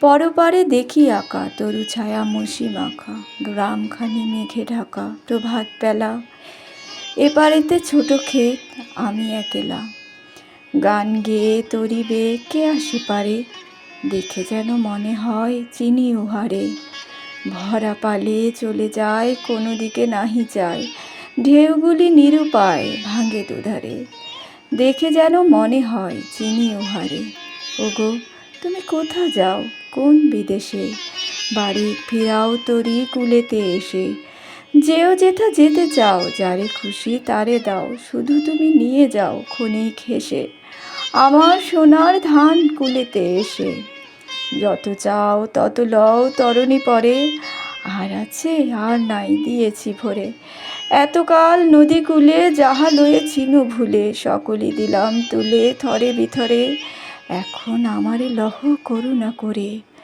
পরপারে দেখি আঁকা, তরু ছায়া মসি মাখা, গ্রামখানি মেঘে ঢাকা, প্রভাত বেলা। এপারেতে ছোট ক্ষেত, আমি একেলা। গান গেয়ে তরিবে, কে আসে পারে? দেখে যেন মনে হয় চিনি উহারে। ভরা পালে চলে যায়, কোনো দিকে নাহি যায়। ঢেউগুলি নিরুপায়, ভাঙে দুধারে। দেখে যেন মনে হয় চিনি উহারে। ওগো, তুমি কোথা যাও? কোন বিদেশে? বাড়ি ফিরাও তরি কুলেতে এসে। যেও যেথা যেতে চাও, যারে খুশি তারে দাও, শুধু তুমি নিয়ে যাও ক্ষণিক হেসে। আমার সোনার ধান কুলেতে এসে। যত চাও তত লও তরণী পরে। আর আছে, আর নাই দিয়েছি ভরে। এতকাল নদী কূলে যাহা লয়েছিনু ভুলে, সকলই দিলাম তুলে থরে বিথরে। এখন আমারে লহ করুণা করে।